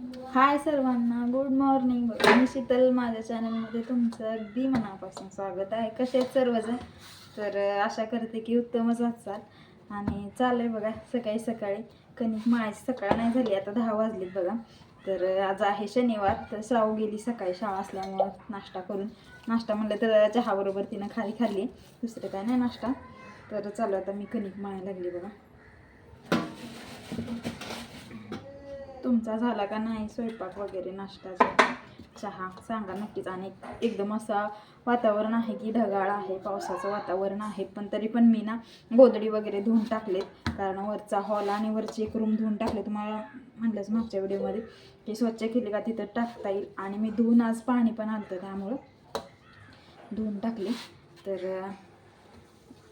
हाय सर्वांना good morning मी शीतल माझ्या चॅनलमध्ये तुमचं अगदी मनापासून स्वागत आहे. कसे आहेत सर्वजण? तर आशा करते की उत्तमच असाल आणि चालू आहे बघा सकाळी सकाळी. कणिक मळायची सकाळ नाही झाली आता दहा वाजलीत बघा. तर आज आहे शनिवार तर श्राव गेली सकाळी शाळा असल्यामुळं नाश्ता करून. नाश्ता म्हणलं तर चहाबरोबर तिनं खाली खाल्ली. दुसरं काय नाही नाश्ता. तर चालू आता मी कणिक मळायला लागली बघा. तुमचा झाला का नाही स्वयंपाक वगैरे नाश्ता चहा सांगा नक्कीच. आणि एकदम असा वातावरण आहे की ढगाळ आहे पावसाचं वातावरण आहे पण तरी पण मी ना गोदडी वगैरे धुवून टाकलेत. कारण वरचा हॉल आणि वरची एक रूम धुवून टाकले. तुम्हाला म्हटलंच मागच्या व्हिडिओमध्ये की स्वच्छ केली का तिथं टाकता येईल. आणि मी धुवून आज पाणी पण आणतं त्यामुळं धुवून टाकले. तर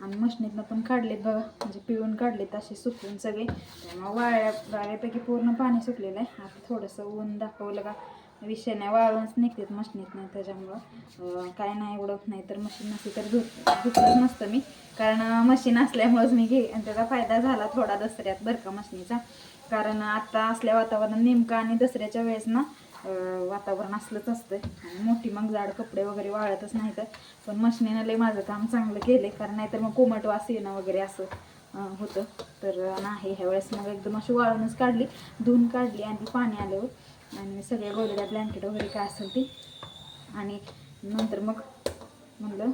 आणि मशनीतनं पण काढलेत बघा. म्हणजे पिळून काढलेत असे सुकून सगळे. त्यामुळे वाळ्या वाळ्यापैकी पूर्ण पाणी सुकलेलं आहे. आता थोडंसं ऊन दाखवलं का विषय नाही वाळूनच निघतात मशनीतनं त्याच्यामुळं. काय नाही एवढं नाही तर मशीन नसली तर धुत धुतलंच नसतं मी. कारण मशीन असल्यामुळंच मी घे आणि त्याचा फायदा झाला थोडा दसऱ्यात बरं का मशनीचा. कारण आत्ता असल्या वातावरण नेमकं आणि दसऱ्याच्या वेळेस ना वातावरण असलंच असतं आणि मोठी मग जाड कपडे वगैरे वाळतच नाही तर पण मशनीनं लय माझं काम चांगलं केले कारण नाहीतर मग कोमट वास येणं वगैरे असं होतं. तर नाही ह्या वेळेस मग एकदम अशी वाळूनच काढली. धुवून काढली आणि पाणी आल्यावर. आणि सगळ्या गोदड्या ब्लँकेट वगैरे काय असेल ती. आणि नंतर मग म्हणलं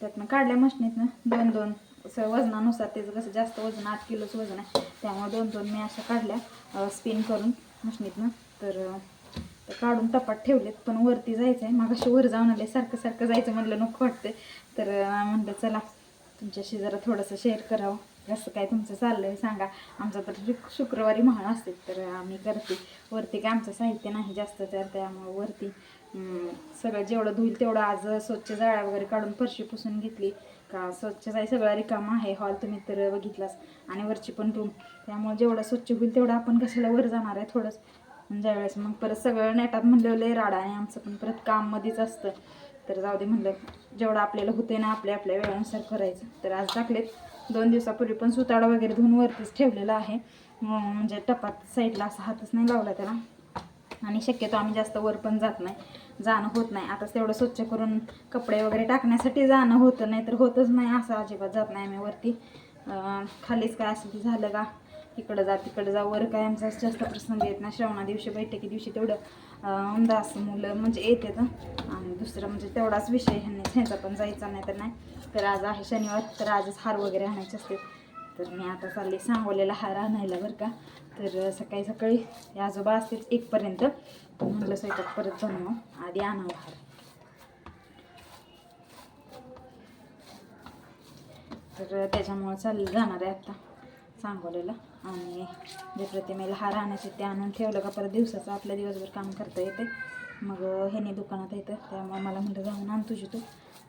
त्यातनं काढल्या मशनीतनं. दोन दोन असं वजनानुसार त्याचं कसं जास्त वजन आठ किलोचं वजन आहे. त्यामुळे दोन दोन मी अशा काढल्या स्पिन करून मशनीतनं. तर तर काढून टपात ठेवलेत पण वरती जायचं आहे मागाशी वर जाऊन आले सारखं सारखं जायचं म्हटलं नको वाटतं तर म्हणलं चला तुमच्याशी जरा थोडंसं शेअर करावं. कसं काय तुमचं चाललं आहे सांगा. आमचं तर शुक्रवारी महाळ असते तर आम्ही करते. वरती काय आमचं साहित्य नाही जास्त तर त्यामुळं वरती सगळं जेवढं धुईल तेवढं आज स्वच्छ जाळ्या वगैरे काढून फरशी पुसून घेतली. का स्वच्छ जाई सगळा रिकामा आहे हॉल तुम्ही तर बघितलाच. आणि वरची पण रूम त्यामुळे जेवढं स्वच्छ होईल तेवढं आपण कशाला वर जाणार आहे थोडंच. ज्यावेळेस मग परत सगळं नेटात म्हणलं लय राडा आणि आमचं पण परत काम मध्येच असतं. तर जाऊ दे म्हणलं जेवढं आपल्याला होते ना आपल्या आपल्या वेळानुसार करायचं. तर आज टाकलेत. दोन दिवसापूर्वी पण सुताडा वगैरे धुवून वरतीच ठेवलेला आहे. म्हणजे टपात साईडला असा हातच नाही लावला त्याला. आणि शक्यतो आम्ही जास्त वर पण जात नाही. जाणं होत नाही. आता तेवढं स्वच्छ करून कपडे वगैरे टाकण्यासाठी जाणं होतं. नाही तर होतच नाही असं अजिबात जात नाही आम्ही वरती. खालीच काय असं ते झालं का? इकडं जा तिकडं जा. वर काय आमचा जास्त प्रसंग येत ना श्रावणा दिवशी बैठकी दिवशी तेवढं अंदाज मुलं म्हणजे येतात आणि दुसरं म्हणजे तेवढाच विषय ह्यांनी ह्यांचा पण जायचा नाही तर नाही. तर आज आहे शनिवार तर आजच हार वगैरे आणायचे असते तर मी आता चालले सांगोलेला हार आणायला बरं का. तर सकाळी सकाळी आजोबा असतेच एकपर्यंत. म्हटलं स्वयंपाक परत बनवा. आधी आणावं हार. तर त्याच्यामुळं चाललं जाणार आहे आत्ता सांगवलेलं. आणि जे प्रतिमेला हार आणायचे ते आणून ठेवलं का परत दिवसाचं आपल्या दिवसभर काम करता येते मग ह्याने दुकानात येतं त्यामुळे मला म्हणलं जाऊन आण तुझी तू.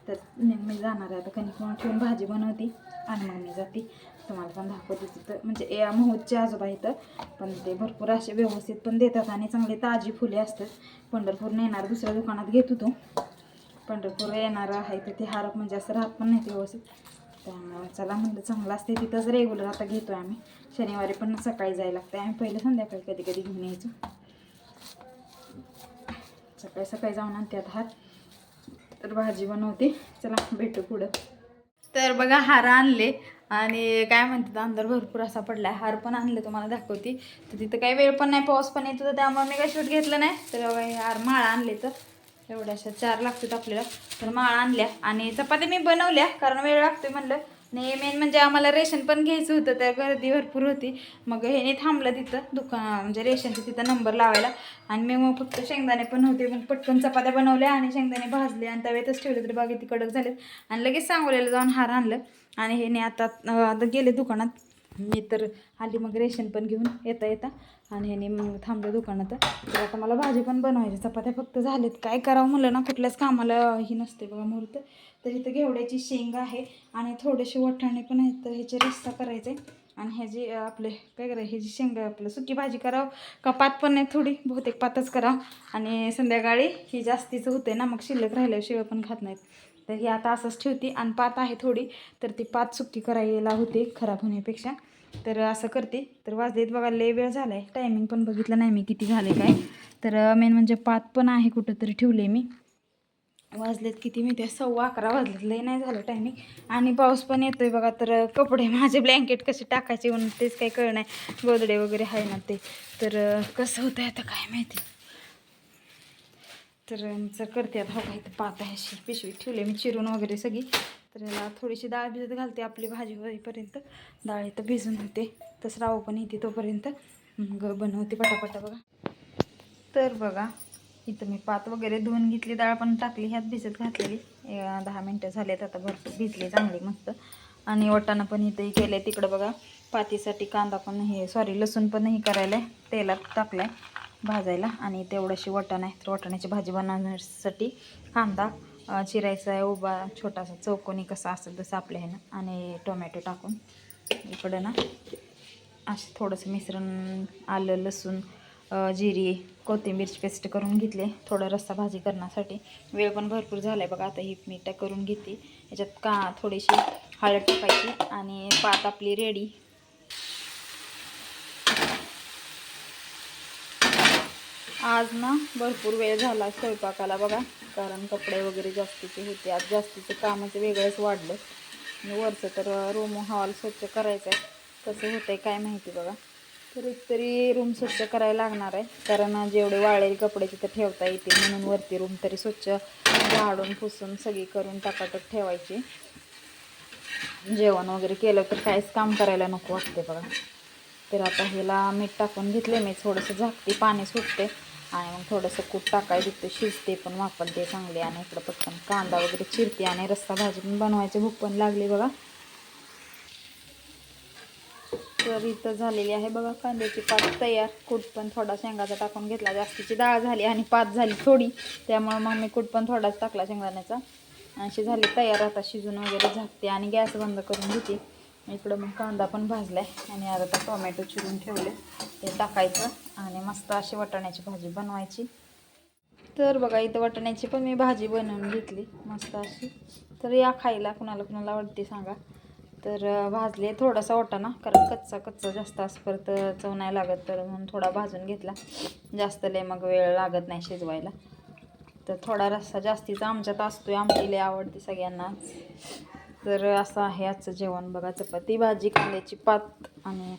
तर मी जाणार आहे आता. कणिक ठेवून भाजी बनवते आणि मग मी जाते. तुम्हाला पण दाखवते तिथं. म्हणजे या महूतचे आजोबा इथं. पण ते भरपूर असे व्यवस्थित पण देतात आणि चांगली ताजी फुले असतात. पंढरपूर नेणार दुसऱ्या दुकानात घेत होतो पंढरपूर येणार आहे तर ते हार म्हणजे असं राहत पण नाही ते व्यवस्थित. त्यामुळे चला म्हणलं चांगलं असते तिथंच रेग्युलर आता घेतो आम्ही. शनिवारी पण सकाळी जायला लागतं आम्ही पहिले संध्याकाळी कधी कधी घेऊन यायचो. सकाळी सकाळी जाऊन आणते आता हार तर भाजी बनवते. चला भेटू पुढं. तर बघा हार आणले. आणि काय म्हणतात अंदर भरपूर असा पडलाय. हार पण आणले तुम्हाला दाखवते. तर तिथं काही वेळ पण नाही पाऊस पण येतो तर त्यामुळे मी काही शूट घेतलं नाही. तर बघा हार माळा आणले तर. एवढ्याशा चार लागतात आपल्याला. तर माळा आणल्या आणि चपात्या मी बनवल्या कारण वेळ लागतोय म्हणलं. नाही मेन म्हणजे आम्हाला रेशन पण घ्यायचं होतं त्या गर्दी भरपूर होती. मग ह्याने थांबलं तिथं दुकान म्हणजे रेशनचं तिथं नंबर लावायला. आणि मी मग फक्त शेंगदाणे पण होते मग पटकन चपात्या बनवल्या आणि शेंगदाणे भाजले आणि तव्यातच ठेवले तर बाकी ती कडक झाले आणि लगेच सांगोल्याला जाऊन हार आणलं. आणि ह्याने आता आता गेले दुकानात. मी तर आली मग रेशन पण घेऊन येता येता. आणि ह्याने मग थांबलं दुकानात. तर आता मला भाजी पण बनवायची चपात्या फक्त झालेत काय करावं म्हणलं ना कुठल्याच कामाला ही नसते बघा मुहूर्त. तर इथं घेवड्याची शेंग आहे आणि थोडेसे वठाणे पण आहेत. तर ह्याचे रस्सा करायचा आहे. आणि ह्याची आपले काय करायचं ह्याची शेंगा आपलं सुकी भाजी करावं का पात पण नाही थोडी बहुतेक पातच करावं. आणि संध्याकाळी ही जास्तीचं होते ना मग शिल्लक राहिल्याशिवाय पण खात नाहीत. तर ही आता असंच ठेवते. आणि पात आहे थोडी तर ती पात सुट्टी करायला होते खराब होण्यापेक्षा. तर असं करते. तर वाजलेत बघा लय वेळ झाला आहे टायमिंग पण बघितलं नाही मी किती झाले काय. तर मेन म्हणजे पात पण आहे कुठंतरी ठेवले मी. वाजलेत किती मी आहे सव्वा अकरा वाजलेत. लय नाही झालं टायमिंग आणि पाऊस पण येतोय बघा तर कपडे माझे ब्लँकेट कसे टाकायचे म्हणून तेच काही कळ नाही. गोदडे वगैरे आहे ना ते. तर कसं होतं आता काय माहिती. तर आमचं करते आता हो का इथं पात आहे अशी पिशवी ठेवली मी चिरून वगैरे सगळी. तर याला थोडीशी डाळ भिजत घालते आपली भाजी होईपर्यंत. डाळ इथं भिजून होते तसं राहू पण येते तोपर्यंत. मग बनवते पटापटा बघा. तर बघा इथं मी पात वगैरे धुवून घेतली डाळ पण टाकली ह्यात भिजत घातलेली. दहा मिनटं झालेत आता भरपूर भिजली चांगली मस्त. आणि वटाणा पण इथंही केलं आहे तिकडं बघा. पातीसाठी कांदा पण हे सॉरी लसूण पण हे करायला आहे तेलात टाकलं आहे भाजायला आणि तेवढ्याशी वाटाणा आहे तर वाटाण्याची भाजी बनवण्यासाठी कांदा चिरायचा आहे उभा छोटासा चौकोनी कसा असेल तसं आपल्या ह्यानं आणि टोमॅटो टाकून. इकडं ना असं थोडंसं मिश्रण आलं लसूण जिरी कोथिंबीरची पेस्ट करून घेतली. थोडा रस्सा भाजी करण्यासाठी. वेळ पण भरपूर झाला आहे बघा आता ही मीठ करून घेते. याच्यात का थोडीशी हळद टाकायची आणि पात आपली रेडी आज ना भरपूर वेळ झाला स्वयंपाकाला बघा कारण कपडे वगैरे जास्तीचे होते. आज जास्तीचं कामाचं वेगळंच वाढलं. आणि वरचं तर रूम हॉल स्वच्छ करायचं आहे कसं होतंय काय माहिती बघा. तर एक तरी रूम स्वच्छ करायला लागणार आहे. कारण जेवढे वाळलेले कपडे तिथं ठेवता येतील म्हणून वरती रूम तरी स्वच्छ झाडून पुसून सगळी करून टाकाटक ठेवायची. जेवण वगैरे केलं तर काहीच काम करायला नको वाटते बघा. तर आता ह्याला मीठ टाकून घेतले मी. थोडंसं झाकते पाणी सुटते आणि मग थोडंसं कूट टाकायचं देते शिजते पण वापरते चांगले आणि इकडं पटकन कांदा वगैरे चिरते आणि रस्सा भाजी पण बनवायची भूक पण लागली बघा. तर इथं झालेली आहे बघा कांद्याची पात तयार. कूट पण थोडा शेंगाचा टाकून घेतला जास्तीची डाळ झाली आणि पात झाली थोडी. त्यामुळे मग मी कूट पण थोडाच टाकला शेंगदाण्याचा. अशी झाली तयार आता शिजून वगैरे झाकते आणि गॅस बंद करून घेते. इकडं मग कांदा पण भाजलाय आणि आता टोमॅटो चिरून ठेवले. ते टाकायचं आणि मस्त अशी वाटाण्याची भाजी बनवायची. तर बघा इथं वाटाण्याची पण मी भाजी बनवून घेतली मस्त अशी. तर या खायला कुणाला कुणाला आवडते सांगा. तर भाजले थोडासा वाटाणा कारण कच्चा कच्चा जास्त असपर्यंत चव नाही लागत तर म्हणून थोडा भाजून घेतला. जास्त लय मग वेळ लागत नाही शिजवायला. तर थोडा रस्सा जास्तीचा आमच्यात असतोय आमटीला आवडते सगळ्यांनाच. तर असं आहे आजचं जेवण. बघा चपाती भाजी कांद्याची पात आणि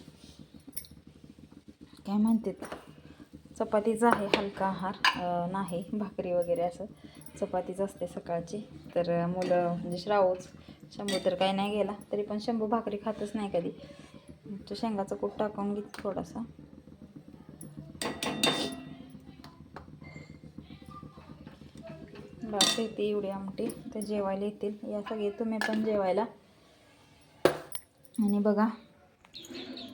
काय म्हणतात? चपातीचा आहे हलका आहार. नाही भाकरी वगैरे असं. चपातीच असते सकाळची. तर मुलं म्हणजे श्रावच शंभू तर काही नाही गेला. तरी पण शंभू भाकरी खातच नाही कधी. तो शेंगाचा कूट टाकून घेत थोडासा. बस येते एवढी आमटी. तर जेवायला येतील. या सगळे तुम्ही पण जेवायला. आणि बघा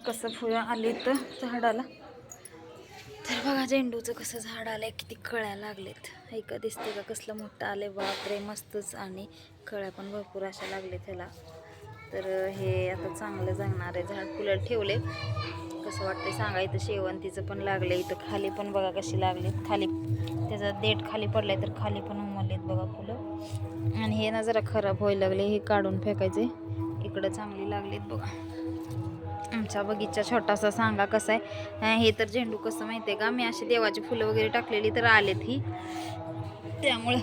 कसं फुलं आले तर झाडाला. तर बघा झेंडूचं कसं झाड आलंय किती कळ्या लागलेत. ऐका दिसते का कसलं मोठं आले बापरे मस्तच. आणि कळ्या पण भरपूर अशा लागले त्याला तर हे आता चांगलं जगणार आहे. झाड फुलं ठेवले कसं वाटतंय सांगा इथं शेवंतीचं पण लागलं इथं खाली पण बघा कशी लागले खाली त्याचा देठ खाली पडलाय तर खाली पण आलेत बघा फुलं. आणि हे ना जरा खराब व्हायला लागले हे काढून फेकायचे. इकडं चांगली लागलीत बघा. आमचा बगीचा छोटासा सांगा कसा आहे. हे तर झेंडू कसं माहिती आहे का? मी अशी देवाची फुलं वगैरे टाकलेली तर आलेत ही. त्यामुळं.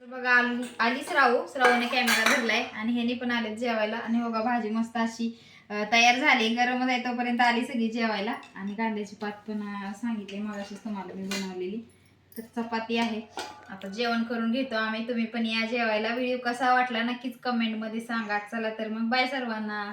तर बघा आली आलीच राहू. श्रावूने कॅमेरा धरलाय. आणि ह्यानी पण आलेत जेवायला. आणि हो बघा भाजी मस्त अशी तयार झाली. गरम आहे तोपर्यंत आली सगळी जेवायला. आणि कांद्याची पात पण सांगितले. मगाशीच तुम्हाला मी बनवलेली. तर चपाती आहे. आता जेवण करून घेतो आम्ही. तुम्ही पण या जेवायला. व्हिडिओ कसा वाटला नक्कीच कमेंटमध्ये सांगा. चला तर मग. बाय सर्वांना.